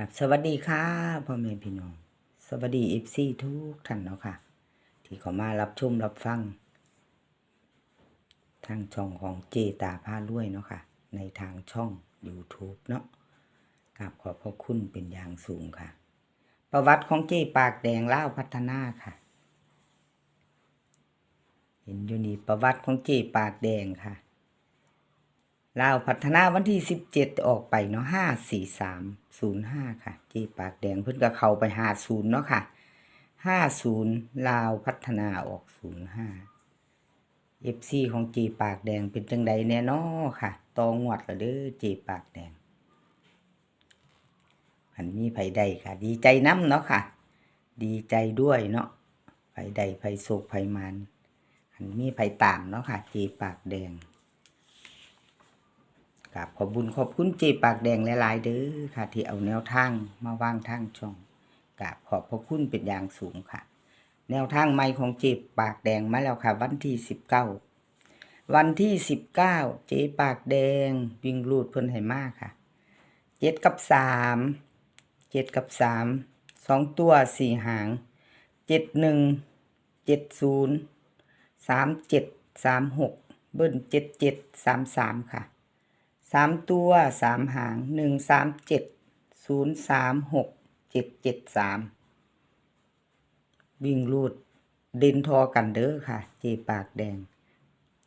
ครับสวัสดีค่ะพ่อแม่พี่น้อง สวัสดีเอฟซีทุกท่านเนาะค่ะ ที่เขามารับชมรับฟัง ทางช่องของเจตาผ้าล้วยเนาะค่ะ ในทางช่อง YouTube เนาะกราบขอบพระคุณเป็นอย่างสูงค่ะ ประวัติของเจปากแดงเล่าพัฒนาค่ะ เห็นอยู่นี่ประวัติของเจปากแดงค่ะ ลาวพัฒนาวันที่สิบเจ็ดออกไปเนาะห้าสี่สามศูนย์ห้าค่ะจีปากแดงเพิ่นก็เข้าไปหาศูนย์เนาะค่ะห้าศูนย์ลาวพัฒนาออกศูนย์ห้าเอฟซีของจีปากแดงเป็นจังใดแน่นอค่ะตองวดละเด้อจีปากแดงอันมีไผใดค่ะ ดีใจน้ำเนาะค่ะ ดีใจด้วยเนาะไผใดไผโศกไผมันอันมีไผตามเนาะค่ะจีปากแดง กับขอบบุญขอบคุณเจปากแดงหลายๆเด้อค่ะ ที่เอาแนวทางมาว่างทางช่องกับขอบพระคุณเป็นอย่างสูงค่ะ แนวทางใหม่ของเจปากแดงมาแล้วค่ะ วันที่สิบเก้าวันที่สิบเก้าเจปากแดงวิ่งรูดเพิ่นให้มากค่ะเจ็ดกับสามเจ็ดกับสามสองตัวสี่หางเจ็ดหนึ่งเจ็ดศูนย์สามเจ็ดสามหกเบิ้ลเจ็ดเจ็ดสามสามค่ะ สามตัวสามหางหนึ่งสามเจ็ดศูนย์สามหกเจ็ดเจ็ดสามวิ่งรูดเด่นทอกันเด้อค่ะ เจปากแดง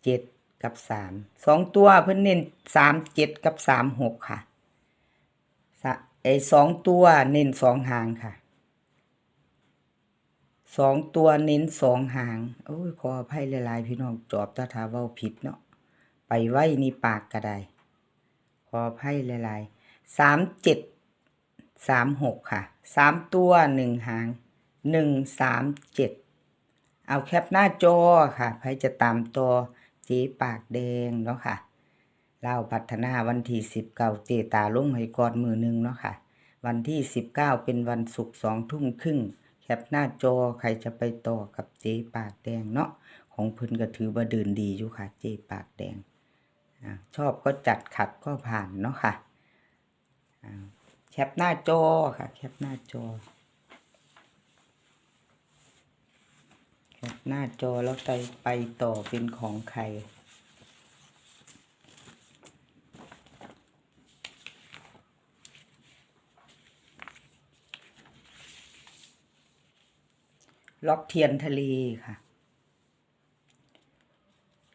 เจ็ดกับสามสองตัวเพิ่นเน้นสามเจ็ดกับสามหกค่ะไอสองตัวเน้นสองหางค่ะสองตัวเน้นสองหาง โอ้ยขออภัยหลายๆพี่น้องจอบตาทาเว้าผิดเนาะไปไว้นี่ปากก็ได้ ขออภัยหลายๆสามเจ็ดสามหกค่ะสามตัวหนึ่งหางหนึ่งสามเจ็ดเอาแคปหน้าจอค่ะใครจะตามตัวเจ๊ปากแดงเนาะค่ะเล่าพัฒนาวันที่สิบเก้าเจตาลงให้ก่อนมือหนึ่งเนาะค่ะ วันที่สิบเก้าเป็นวันศุกร์สองทุ่มครึ่งแคปหน้าจอใครจะไปต่อกับเจ๊ปากแดงเนาะของเพิ่นก็ถือว่าเดินดีอยู่ค่ะ เจ๊ปากแดง ชอบก็จัดขัดก็ผ่านเนาะค่ะอ่าแคปหน้าจอค่ะ แคปหน้าจอ แคปหน้าจอแล้วไปไปต่อเป็นของใครล็อกเทียนทะเลค่ะ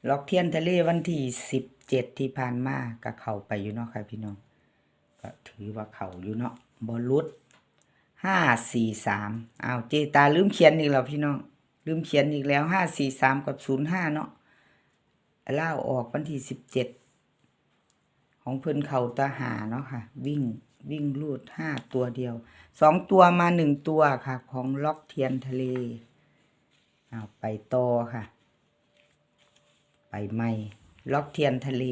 ล็อกเทียนทะเลวันที่สิบ เจ็ดที่ผ่านมาก็เข้าไปอยู่เนาะค่ะพี่น้อง ก็ถือว่าเข้าอยู่เนาะบอลลุดห้าสี่สามอ้าวเจตาลืมเขียนอีกแล้วพี่น้อง ลืมเขียนอีกแล้วห้าสี่สามกับศูนย์ห้าเนาะเล่าออกวันที่สิบเจ็ดของเพิ่นเข่าตาหาเนาะค่ะ วิ่งวิ่งลูดห้าตัวเดียวสองตัวมาหนึ่งตัวค่ะ ของล็อกเทียนทะเลเอาไปต่อค่ะ ไปใหม่ ล็อกเทียนทะเล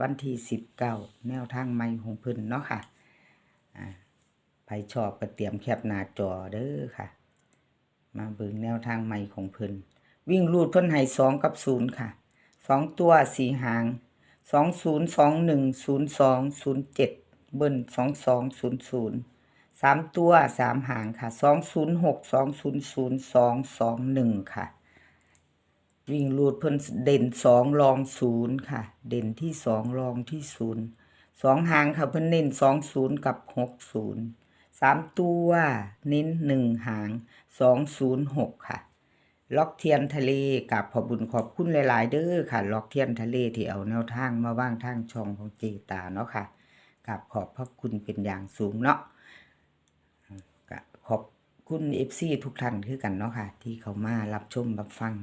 วันที่สิบเก้าแนวทางใหม่ของพิ่นเนาะค่ะอ่าไปชอบก็เตรียมแคปหน้าจอเด้อค่ะ มาเบิ่งแนวทางใหม่ของเพิ่นวิ่งรูดเพิ่นให้สองกับศูนย์ค่ะสองตัวสี่หางสองศูนย์สองหนึ่งศูนย์สองศูนย์เจ็ดเบิ้ลสองสองศูนย์ศูนย์สามตัวสามหางค่ะสองศูนย์หกสองศูนย์ศูนย์สองสองหนึ่งค่ะ วิ่งรูดเพิ่นเด่นสองรองศูนย์ค่ะ เด่นที่สองรองที่ศูนย์สองหางค่ะเพิ่นเน้นสองศูนย์กับหกศูนย์สามตัวเน้นหนึ่งหางสองศูนย์หกค่ะ ล็อกเทียนทะเลกับขอบุญขอบคุณหลาย ๆ เด้อค่ะ ล็อกเทียนทะเลที่เอาแนวทางมาว่างทางช่องของเจตาเนาะค่ะกับขอบพระคุณเป็นอย่างสูงเนาะขอบคุณเอฟซีทุกท่านคือกันเนาะค่ะ ที่เขามารับชมรับฟัง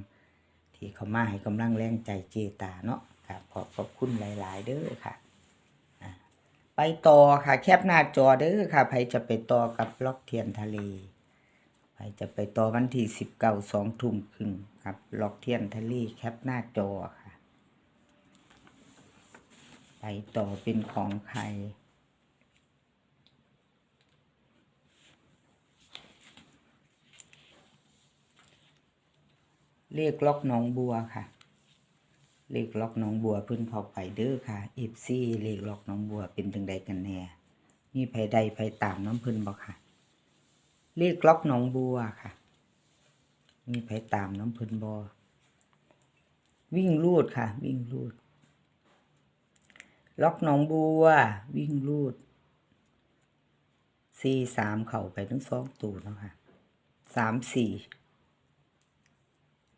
ที่เขามาให้กำลังแรงใจเจตาเนาะครับขอบขอบคุณหลาย ๆ เด้อค่ะไปต่อค่ะ แคปหน้าจอเด้อค่ะใครจะไปต่อกับล็อกเทียนทะเลใครจะไปต่อวันที่สิบเก้าสองทุ่มครึ่งครับล็อกเทียนทะเลแคปหน้าจอค่ะ ไปต่อเป็นของใคร เลขล็อกหนองบัวค่ะ เลขล็อกหนองบัวเพิ่นเข้าไปเด้อค่ะเอฟซีเลขล็อกหนองบัวเป็นจังใดกันแน่มีไผใดไผตามน้ำเพิ่นบ่ค่ะ เลขล็อกหนองบัวค่ะ มีไผตามน้ำเพิ่นบ่วิ่งลูดค่ะ วิ่งลูด ล็อกหนองบัว วิ่งลูดสี่สามเข่าไปทั้งสองตูเนาะค่ะสามสี่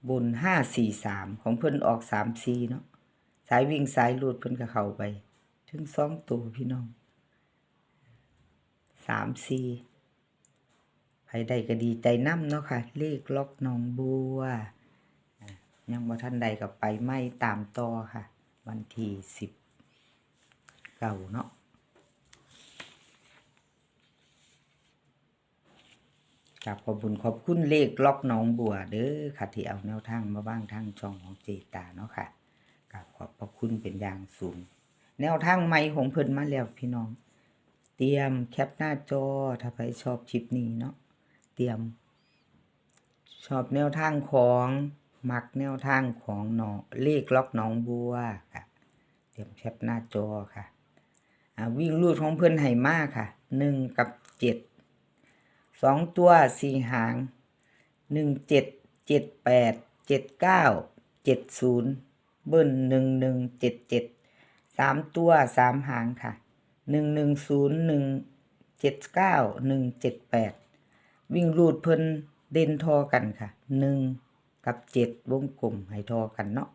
บนห้าสี่สามของเพิ่นออกสามสี่เนาะสายวิ่งสายลูดเพิ่นก็เข้าไป ถึงสองตัวพี่น้องสามสี่ใครใดก็ดีใจน้ำเนาะค่ะ เลขล็อกนองบัว ยังบ่ทันใดก็ไปไม่ตามต่อค่ะ วันที่สิบเก่าเนาะ กับขอบคุญขอบคุณเลขล็อกหนองบัวเด้อค่ะที่เอาแนวทางมาบ้างทางช่องของเจตาเนาะค่ะกับขอบพระคุณเป็นอย่างสูง แนวทางใหม่ของเพิ่นมาแล้วพี่น้อง เตรียมแคปหน้าจอถ้าใครชอบคลิปนี้เนาะเตรียม ชอบแนวทางของมักแนวทางของหนองเลขล็อกหนองบัวค่ะ เตรียมแคปหน้าจอค่ะวิ่งรูดของเพื่อนไห่มากค่ะหนึ่งกับเจ็ด สองตัวสี่หางหนึ่งเจ็ดเจ็ดแปดเจ็ดเก้าเจ็ดศูนย์เบิ้ลหนึ่งหนึ่งเจ็ดเจ็ดสามตัวสามหางค่ะหนึ่งหนึ่งศูนย์หนึ่งเจ็ดเก้าหนึ่งเจ็ดแปดวิ่งรูดเพิ่นเด่นทอกันค่ะหนึ่งกับเจ็ดวงกลมให้ทอกันเนาะ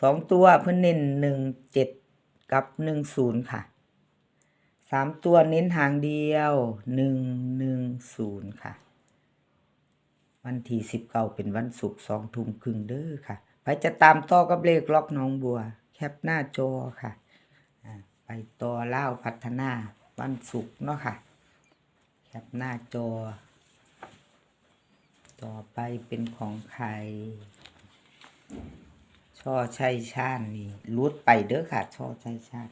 สองตัวเพิ่นเน้นหนึ่งเจ็ดกับหนึ่งศูนย์ค่ะ สามตัวเน้นหางเดียวหนึ่งหนึ่งศูนย์ค่ะ วันที่สิบเก้าเป็นวันศุกร์สองทุ่มครึ่งเด้อค่ะไปจะตามต่อกับเลขล็อกน้องบัว แคปหน้าจอค่ะไปต่อเล่าพัฒนาวันศุกร์เนาะค่ะ แคปหน้าจอ ต่อไปเป็นของใครช่อชัยชาญนี่รุดไปเด้อค่ะ ช่อชัยชาญ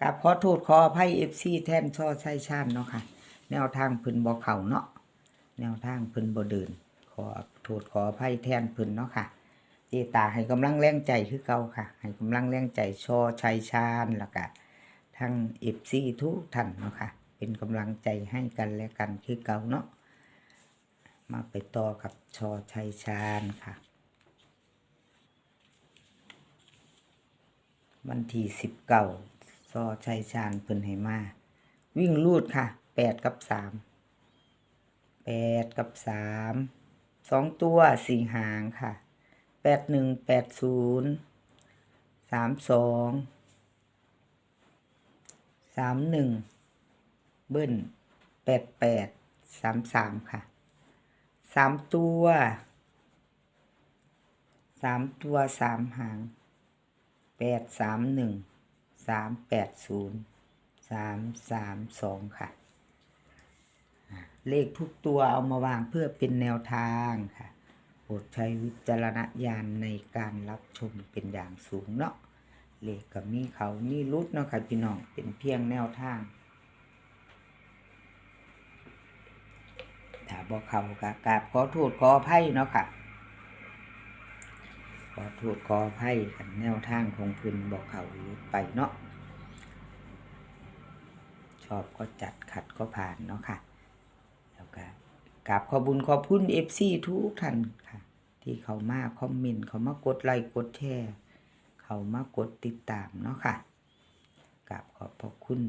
กับขอโทษขออภัยเอฟซีแทนช่อชัยชาญเนาะค่ะ แนวทางพิ่นบ่อเข้าเนาะแนวทางพิ่นบ่เดิน ขอโทษขออภัยแทนพิ่นเนาะค่ะเจตาให้กำลังแรงใจคือเก่าค่ะ ให้กำลังแรงใจช่อชัยชาญแล้วก็ทั้งเอฟซีทุกท่านเนาะค่ะ เป็นกำลังใจให้กันและกันคือเก่าเนาะมาไปต่อกับชอชัยชาญค่ะ วันที่สิบเก้า ซอชัยชาญเพิ่นให้มา วิ่งลูดค่ะแปดกับสามแปดกับสามสองตัวสี่หางค่ะแปดหนึ่งแปดศูนย์สามสองสามหนึ่งเบิ้ลแปดแปดสามสามค่ะสามตัวสามตัวสามหางแปดสามหนึ่ง สามแปดศูนย์สามสามสองค่ะ เลขทุกตัวเอามาวางเพื่อเป็นแนวทางค่ะโปรดใช้วิจารณญาณในการรับชมเป็นอย่างสูงเนาะเลขกับมีเขามีรุดเนาะค่ะพี่น้องเป็นเพียงแนวทางถ้าบอกเขากะกราบขอโทษขออภัยเนาะค่ะ อโทษขออภัยกันแนวทางของเพื้นบอกเขาลุดไปเนาะชอบก็จัดขัดก็ผ่านเนาะค่ะ แล้วก็กราบขอบุญขอบคุณเอฟซีทุกท่านค่ะ ที่เขามาคอมเมนต์เขามากดไลค์กดแชร์เขามากดติดตามเนาะค่ะกราบขอบพระคุณ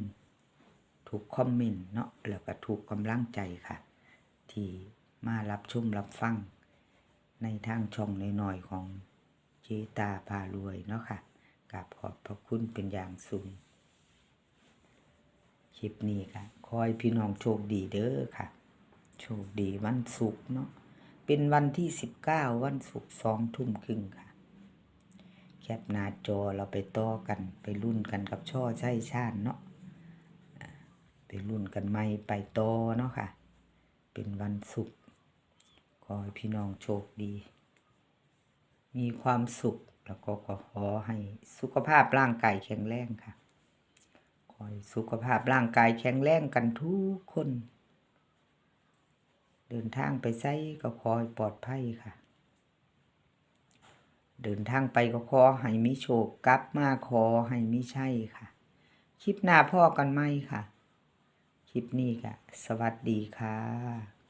ทุกคอมเมนต์เนาะแล้วก็ทุกกำลังใจค่ะ ที่มารับชมรับฟังในทางช่องน้อยๆของ ตาพารวยเนาะค่ะกราบขอบพระคุณเป็นอย่างสูงคลิปนี้ค่ะ คอยพี่น้องโชคดีเด้อค่ะ โชคดีวันศุกร์เนาะเป็นวันที่สิบเก้าวันศุกร์สองทุ่มครึ่งค่ะ แคปหน้าจอเราไปต่อกันไปรุ่นกันกับช่อใช่ชาติเนาะไปรุ่นกันไม่ไปต่อเนาะค่ะ เป็นวันศุกร์ขอให้พี่น้องโชคดี มีความสุข แล้วก็ขอให้สุขภาพร่างกายแข็งแรงค่ะ ขอให้สุขภาพร่างกายแข็งแรงกันทุกคน เดินทางไปไสก็ขอให้ปลอดภัยค่ะ เดินทางไปก็ขอให้มีโชคกลับมาขอให้มีชัยค่ะ คลิปหน้าพ่อกันไหมค่ะ คลิปนี้ก็สวัสดีค่ะ